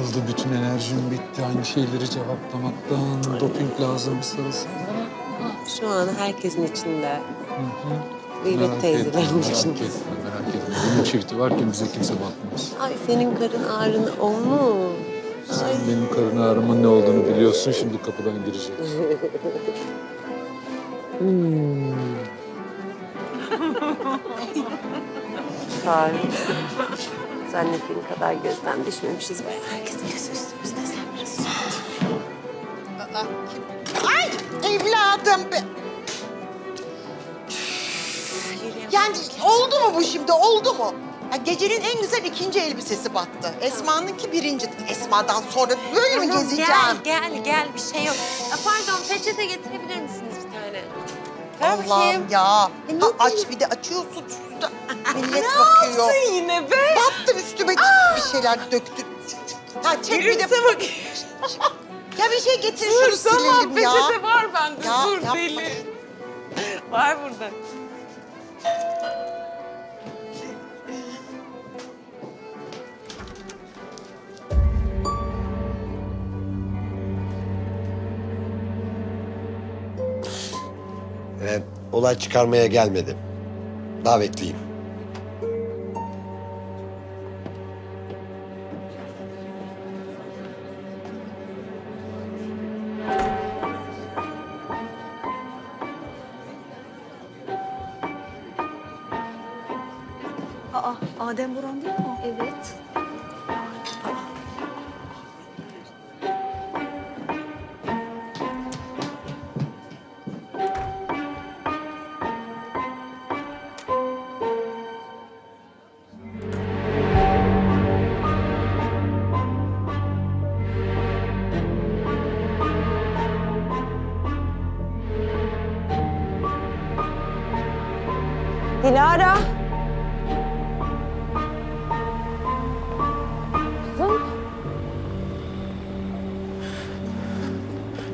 Kırıldı bütün enerjim bitti. Aynı şeyleri cevaplamaktan. Doping lazım sarılsın. Şu an herkesin içinde. Merak Gıybet teyzelerin merak içinde. etme, merak etme. Bunun çifti varken bize kimse bakmaz. Ay senin karın ağrın o mu? Sen benim karın ağrımın ne olduğunu biliyorsun. Şimdi kapıdan girecek. Faruk. Zannettiğin kadar gözden düşmemişiz be. Herkesin gözü üstümüzde sen biraz sus. Ay evladım be. Yani oldu mu bu şimdi oldu mu? Ya gecenin en güzel ikinci elbisesi battı. Esma'nınki birinci. Esma'dan sonra böyle mi gezeceğim? Gel, gel, gel. Bir şey yok. Pardon, peçete getirebilir tane? Ver Allah'ım ya. E, ne Ha, aç bir de açıyorsun. Millet bakıyor. yine be? Battın üstüme bir şeyler döktün. Ha çek bir de. bak. Ya bir şey getir şunu silelim ya. var bende. Ya, Dur yapma. deli. Var burada. Olay çıkarmaya gelmedim. Davetliyim. Dilara. Kızım.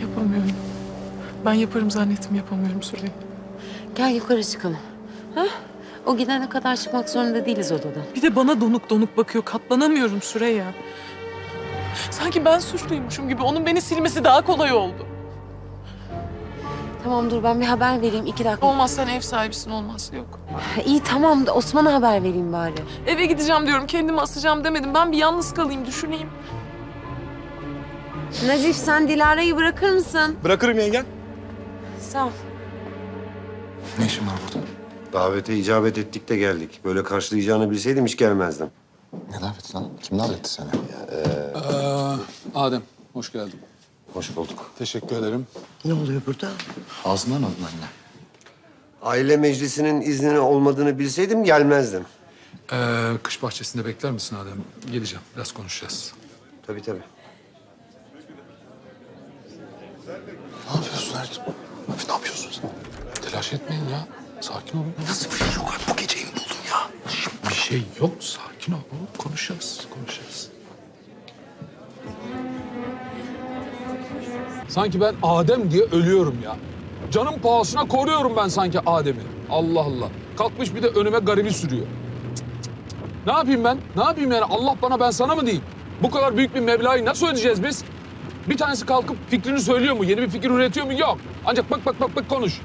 Yapamıyorum. Ben yaparım zannettim yapamıyorum Süreyya. Gel yukarı çıkalım. Ha? O gidene kadar çıkmak zorunda değiliz odadan. Bir de bana donuk donuk bakıyor. Katlanamıyorum Süreyya. Sanki ben suçluymuşum gibi onun beni silmesi daha kolay oldu. Tamam dur ben bir haber vereyim iki dakika. Olmaz sen ev sahibisin olmaz yok. İyi tamam da Osman'a haber vereyim bari. Eve gideceğim diyorum kendimi asacağım demedim. Ben bir yalnız kalayım düşüneyim. Nazif sen Dilara'yı bırakır mısın? Bırakırım yengem. Sağ ol. Ne işin var burada? Davete icabet ettik de geldik. Böyle karşılayacağını bilseydim hiç gelmezdim. Ne daveti lan? Kim davet etti seni? Ee, Adem, hoş geldin. Hoş bulduk. Teşekkür ederim. Ne oluyor burada? Ağzından aldın anne. Aile meclisinin iznini olmadığını bilseydim gelmezdim. Ee, kış bahçesinde bekler misin Adem? Geleceğim, biraz konuşacağız. Tabii tabii. Ne yapıyorsun Erkin? Abi ne yapıyorsun sen? Telaş etmeyin ya. Sakin olun. Nasıl bir şey yok abi? Bu geceyi mi buldun ya? Bir şey yok. Sakin ol. Konuşacağız, konuşacağız. Sanki ben Adem diye ölüyorum ya. Canım pahasına koruyorum ben sanki Adem'i. Allah Allah. Kalkmış bir de önüme garibi sürüyor. Ne yapayım ben? Ne yapayım yani? Allah bana ben sana mı diyeyim? Bu kadar büyük bir meblağı nasıl ödeyeceğiz biz? Bir tanesi kalkıp fikrini söylüyor mu? Yeni bir fikir üretiyor mu? Yok. Ancak bak bak bak bak konuş.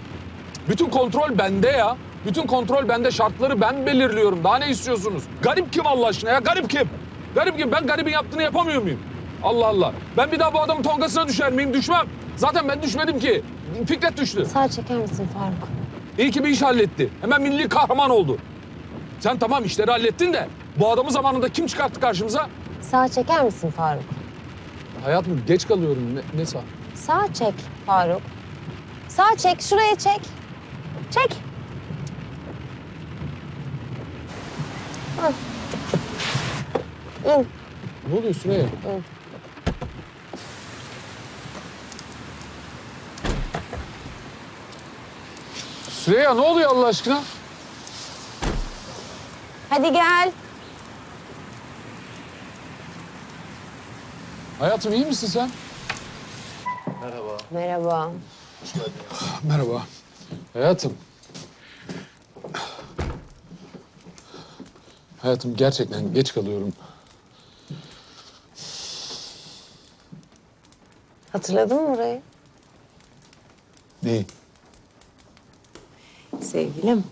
Bütün kontrol bende ya. Bütün kontrol bende. Şartları ben belirliyorum. Daha ne istiyorsunuz? Garip kim Allah aşkına ya? Garip kim? Garip kim? Ben garibin yaptığını yapamıyor muyum? Allah Allah. Ben bir daha bu adamın tongasına düşer miyim? Düşmem. Zaten ben düşmedim ki. Fikret düştü. Sağ çeker misin Faruk? İyi ki bir iş halletti. Hemen milli kahraman oldu. Sen tamam işleri hallettin de bu adamı zamanında kim çıkarttı karşımıza? Sağ çeker misin Faruk? Hayatım geç kalıyorum. Ne, ne sağ? Sağ çek Faruk. Sağ çek, şuraya çek. Çek. Ne oluyor Süreyya? Süreyya ne oluyor Allah aşkına? Hadi gel. Hayatım iyi misin sen? Merhaba. Merhaba. Hayatım. Hayatım gerçekten geç kalıyorum. Hatırladın mı burayı? Neyi? Sevgilim,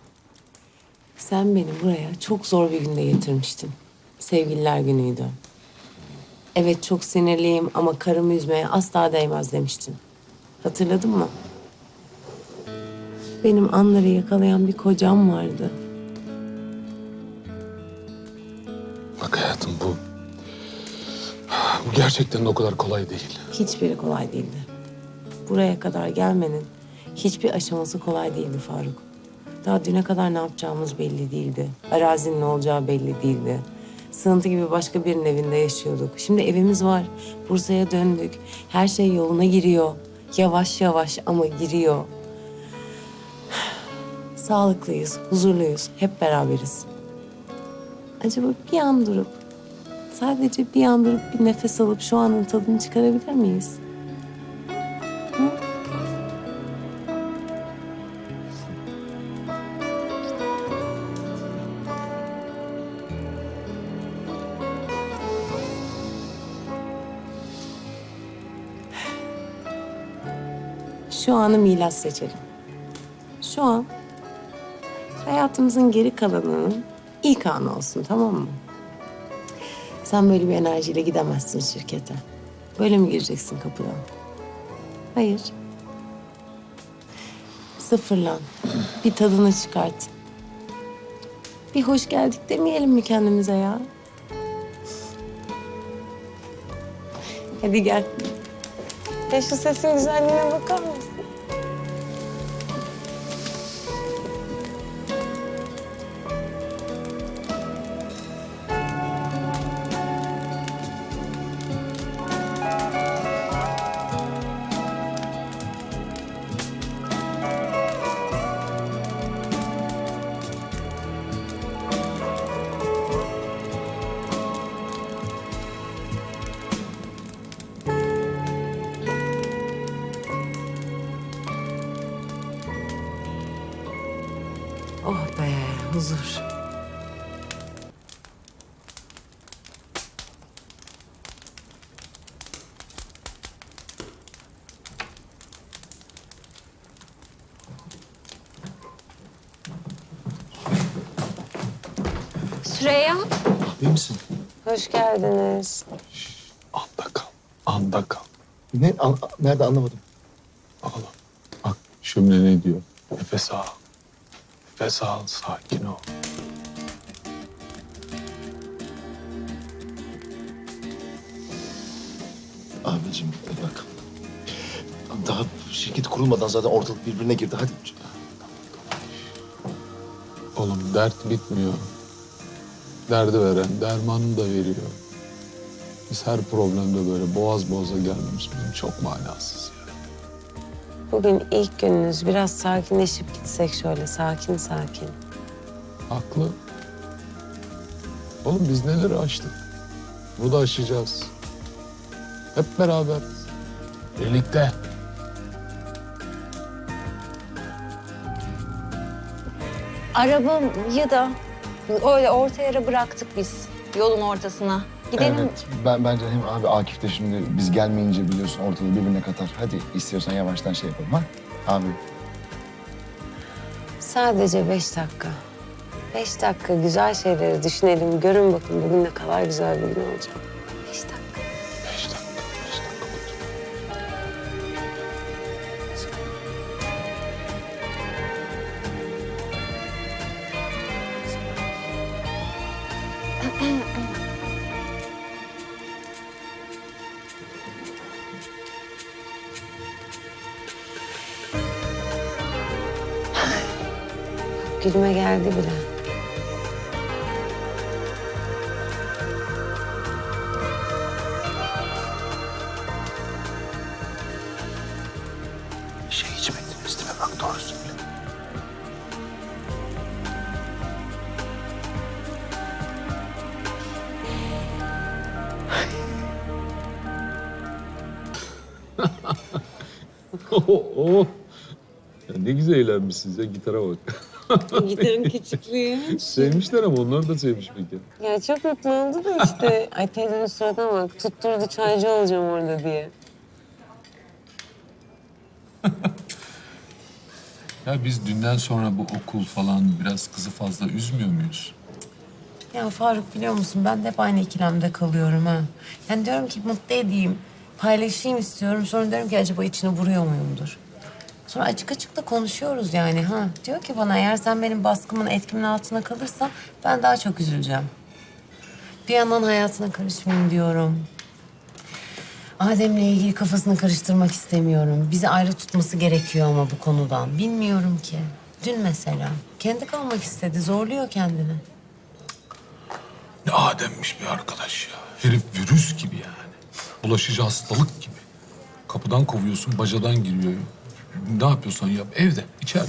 sen beni buraya çok zor bir günde getirmiştin. Sevgililer günüydü. Evet çok sinirliyim ama karımı üzmeye asla değmez demiştin. Hatırladın mı? Benim anları yakalayan bir kocam vardı. Bak hayatım bu... Bu gerçekten de o kadar kolay değil. Hiçbiri kolay değildi. Buraya kadar gelmenin hiçbir aşaması kolay değildi Faruk. Daha düne kadar ne yapacağımız belli değildi. Arazinin ne olacağı belli değildi. Sığıntı gibi başka birinin evinde yaşıyorduk. Şimdi evimiz var. Bursa'ya döndük. Her şey yoluna giriyor. Yavaş yavaş ama giriyor. Sağlıklıyız, huzurluyuz. Hep beraberiz. Acaba bir an durup, sadece bir an durup bir nefes alıp şu anın tadını çıkarabilir miyiz? Şu anı milas seçelim. Şu an hayatımızın geri kalanının ilk anı olsun tamam mı? Sen böyle bir enerjiyle gidemezsin şirkete. Böyle mi gireceksin kapıdan? Hayır. Sıfırlan. Bir tadını çıkart. Bir hoş geldik demeyelim mi kendimize ya? Hadi gel. Ya şu sesin güzelliğine bakar mısın? Huzur. Süreyya. İyi misin? Hoş geldiniz. Anda kal, anda kal. Ne? An- nerede anlamadım. Oğlum bak şömine ne diyor? Nefes al. Nefes al, sakin ol. Abicim bak. Daha şirket kurulmadan zaten ortalık birbirine girdi. Hadi. Oğlum dert bitmiyor. Derdi veren dermanını da veriyor. Biz her problemde böyle boğaz boğaza gelmemiz bizim çok manasız yani. Bugün ilk gününüz. Biraz sakinleşip gitsek şöyle sakin sakin. Haklı. Oğlum biz neleri aştık? Bunu da aşacağız. Hep beraber. Birlikte. Arabayı da öyle orta yere bıraktık biz. Yolun ortasına. Gidelim. Evet. Ben bence hem abi Akif de şimdi biz gelmeyince biliyorsun ortalığı birbirine katar. Hadi istiyorsan yavaştan şey yapalım ha. Abi. Sadece beş dakika. Beş dakika güzel şeyleri düşünelim. Görün bakın bugün ne kadar güzel bir gün olacak. Gülme geldi bile. Şey? Bak doğru söyle. oh. Ya ne güzel eğlenmişsiniz ya gitara bak. Giderin küçüklüğü. Sevmişler ama onlar da sevmiş peki. Ya çok mutlu oldu da işte. Ay teyzenin suratına bak. Tutturdu çaycı olacağım orada diye. Ya biz dünden sonra bu okul falan biraz kızı fazla üzmüyor muyuz? Ya Faruk biliyor musun ben de hep aynı ikilemde kalıyorum ha. Yani diyorum ki mutlu edeyim, paylaşayım istiyorum. Sonra diyorum ki acaba içine vuruyor muyumdur? Sonra açık açık da konuşuyoruz yani ha. Diyor ki bana eğer sen benim baskımın etkimin altına kalırsan ben daha çok üzüleceğim. Bir yandan hayatına karışmayayım diyorum. Adem'le ilgili kafasını karıştırmak istemiyorum. Bizi ayrı tutması gerekiyor ama bu konudan. Bilmiyorum ki. Dün mesela kendi kalmak istedi, zorluyor kendini. Ne Adem'miş bir arkadaş ya. Herif virüs gibi yani. Bulaşıcı hastalık gibi. Kapıdan kovuyorsun, bacadan giriyor. Ne yapıyorsan yap. Evde, içeride.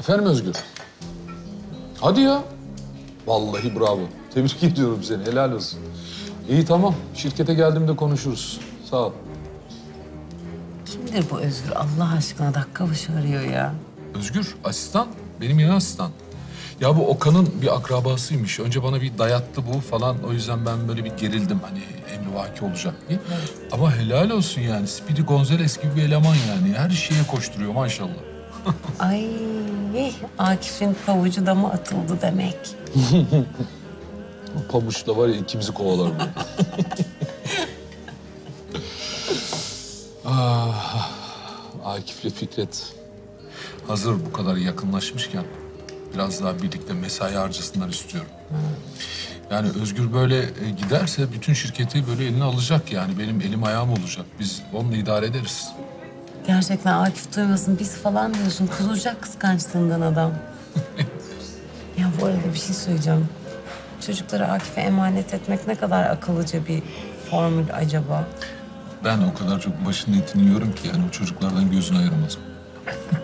Efendim Özgür? Hadi ya. Vallahi bravo. Tebrik ediyorum seni. Helal olsun. İyi tamam. Şirkete geldiğimde konuşuruz. Sağ ol. Kimdir bu Özgür Allah aşkına dakika başı arıyor ya. Özgür, asistan. Benim yeni asistan. Ya bu Okan'ın bir akrabasıymış. Önce bana bir dayattı bu falan. O yüzden ben böyle bir gerildim. Hani emrivaki olacak diye. Ama helal olsun yani. Speedy Gonzales gibi bir eleman yani. Her şeye koşturuyor maşallah. Ay Akif'in pavucu da mı atıldı demek. O pabuç da var ya ikimizi kovalar bu. ah, Akif'le Fikret. Hazır bu kadar yakınlaşmışken biraz daha birlikte mesai harcasınlar istiyorum. Yani Özgür böyle e, giderse bütün şirketi böyle eline alacak yani. Benim elim ayağım olacak. Biz onunla idare ederiz. Gerçekten Akif duymasın biz falan diyorsun. Kuduracak kıskançlığından adam. ya bu arada bir şey söyleyeceğim. Çocukları Akif'e emanet etmek ne kadar akıllıca bir formül acaba? Ben o kadar çok başının etini yiyorum ki yani o çocuklardan gözünü ayıramaz.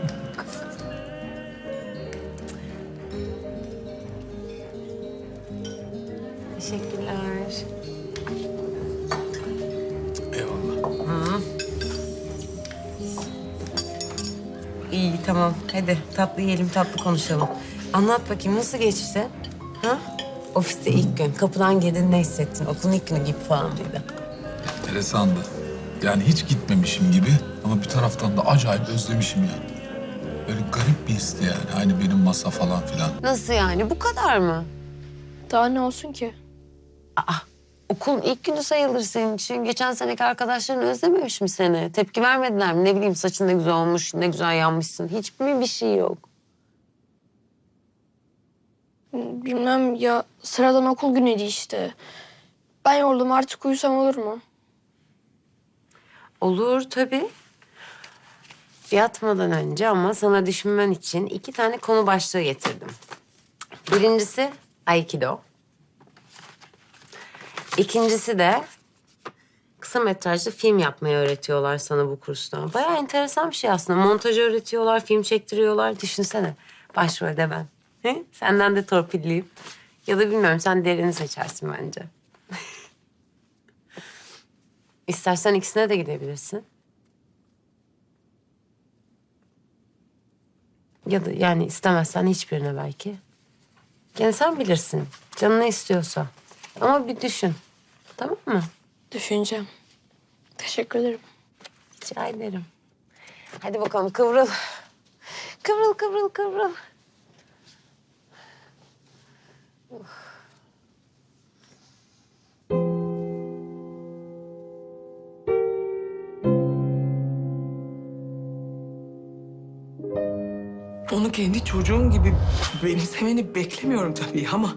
tatlı yiyelim tatlı konuşalım. Anlat bakayım nasıl geçti? Ha? Ofiste ilk gün kapıdan girdin ne hissettin? Okulun ilk günü gibi falan mıydı? Enteresandı. Yani hiç gitmemişim gibi ama bir taraftan da acayip özlemişim yani. Böyle garip bir histi yani. Aynı benim masa falan filan. Nasıl yani bu kadar mı? Daha ne olsun ki? Okulun ilk günü sayılır senin için. Geçen seneki arkadaşların özlememiş mi seni? Tepki vermediler mi? Ne bileyim saçın ne güzel olmuş, ne güzel yanmışsın. Hiç mi bir şey yok? Bilmem ya sıradan okul günüydü işte. Ben yoruldum artık uyusam olur mu? Olur tabii. Yatmadan önce ama sana düşünmen için iki tane konu başlığı getirdim. Birincisi Aikido. İkincisi de kısa metrajlı film yapmayı öğretiyorlar sana bu kursta. Bayağı enteresan bir şey aslında. Montaj öğretiyorlar, film çektiriyorlar. Düşünsene başrolde ben. He? Senden de torpilliyim. Ya da bilmiyorum sen derini seçersin bence. İstersen ikisine de gidebilirsin. Ya da yani istemezsen hiçbirine belki. Yani sen bilirsin. Canın ne istiyorsa. Ama bir düşün. Tamam mı? Düşüneceğim. Teşekkür ederim. Rica ederim. Hadi bakalım kıvrıl. Kıvrıl kıvrıl kıvrıl. Onu kendi çocuğum gibi benimsemeni beklemiyorum tabii ama...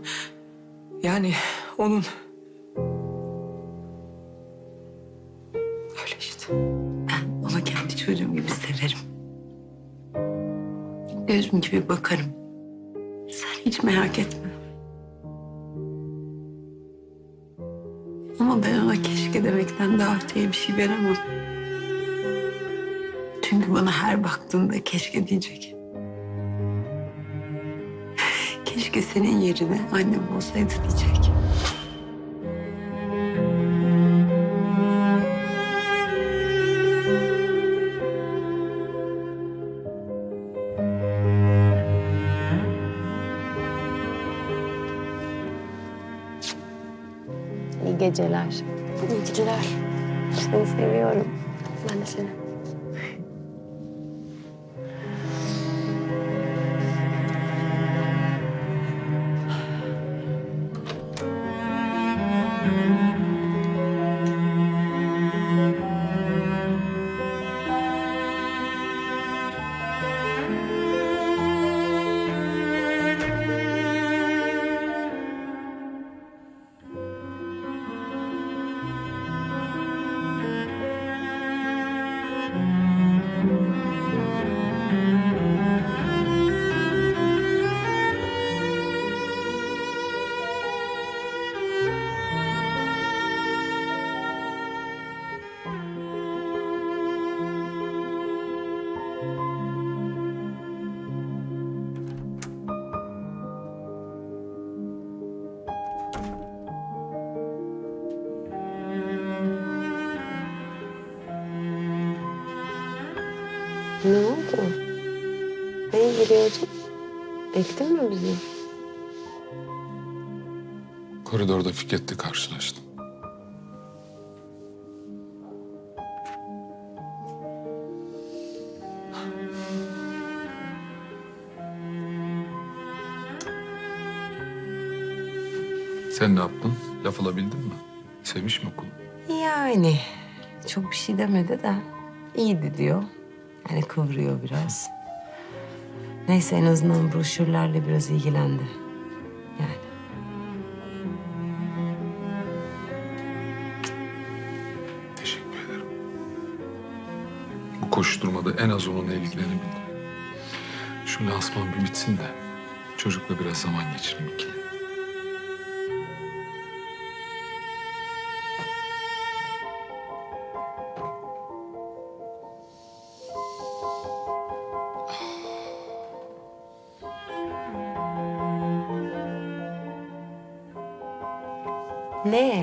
Yani onun... Öyle işte. Ben onu kendi çocuğum gibi severim. Gözüm gibi bakarım. Sen hiç merak etme. Ama ben ona keşke demekten daha öteye bir şey veremem. Çünkü bana her baktığında keşke diyecek. Keşke senin yerine annem olsaydı diyecek. 行 Ektin mi bizi? Koridorda Fikret'le karşılaştım. Sen ne yaptın? Laf alabildin mi? Sevmiş mi okulu? Yani çok bir şey demedi de iyiydi diyor. Yani kıvırıyor biraz. Neyse en azından broşürlerle biraz ilgilendi. Yani. Teşekkür ederim. Bu koşturmada en az onunla ilgilenebildim. Şu lansman bir bitsin de çocukla biraz zaman geçireyim ikili. Ne?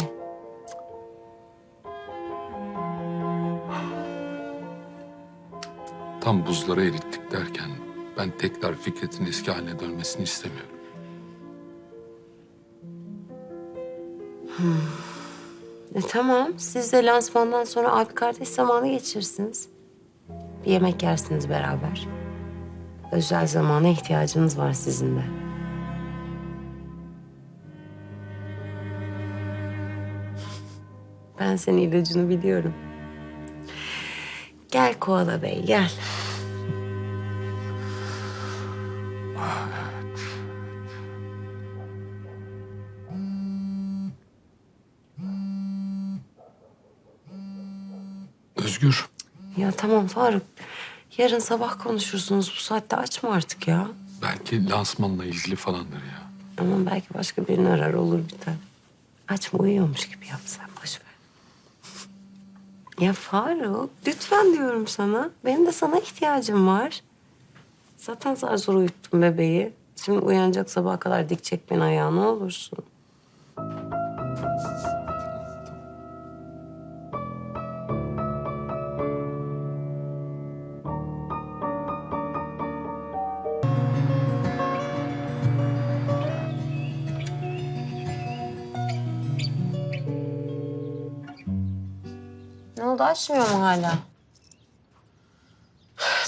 Tam buzları erittik derken ben tekrar Fikret'in eski haline dönmesini istemiyorum. E, tamam siz de lansmandan sonra abi kardeş zamanı geçirirsiniz. Bir yemek yersiniz beraber. Özel zamana ihtiyacınız var sizin de. Ben senin ilacını biliyorum. Gel Koala Bey gel. Özgür, Ya tamam Faruk. Yarın sabah konuşursunuz. Bu saatte açma artık ya. belki lansmanla ilgili falandır ya. Aman belki başka birini arar olur biter. Açma uyuyormuş gibi yap sen boş ver. Ya Faruk lütfen diyorum sana. Benim de sana ihtiyacım var. Zaten zar zor uyuttum bebeği. Şimdi uyanacak sabaha kadar dikecek beni ayağa ne olursun. Oldu açmıyor mu hala?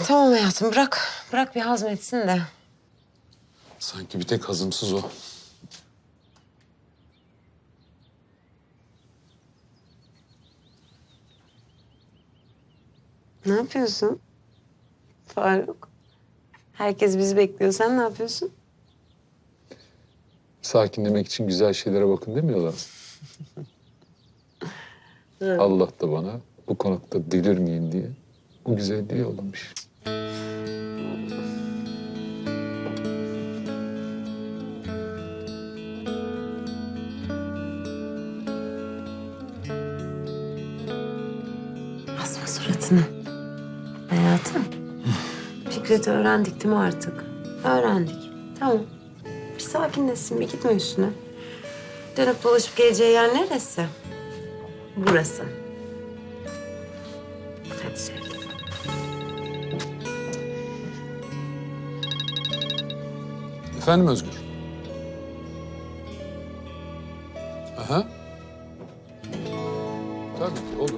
Tamam hayatım bırak. Bırak bir hazmetsin de. Sanki bir tek hazımsız o. Ne yapıyorsun? Faruk. Herkes bizi bekliyor. Sen ne yapıyorsun? Sakinlemek için güzel şeylere bakın demiyorlar. Allah da bana bu konakta delirmeyin diye bu güzelliği yollamış. Asma suratını. Hayatım. Fikret'i öğrendik değil mi artık? Öğrendik. Tamam. Bir sakinleşsin, bir gitme üstüne. Dönüp dolaşıp geleceği yer neresi? Burası. Efendim Özgür? Aha. Tabii ki olur.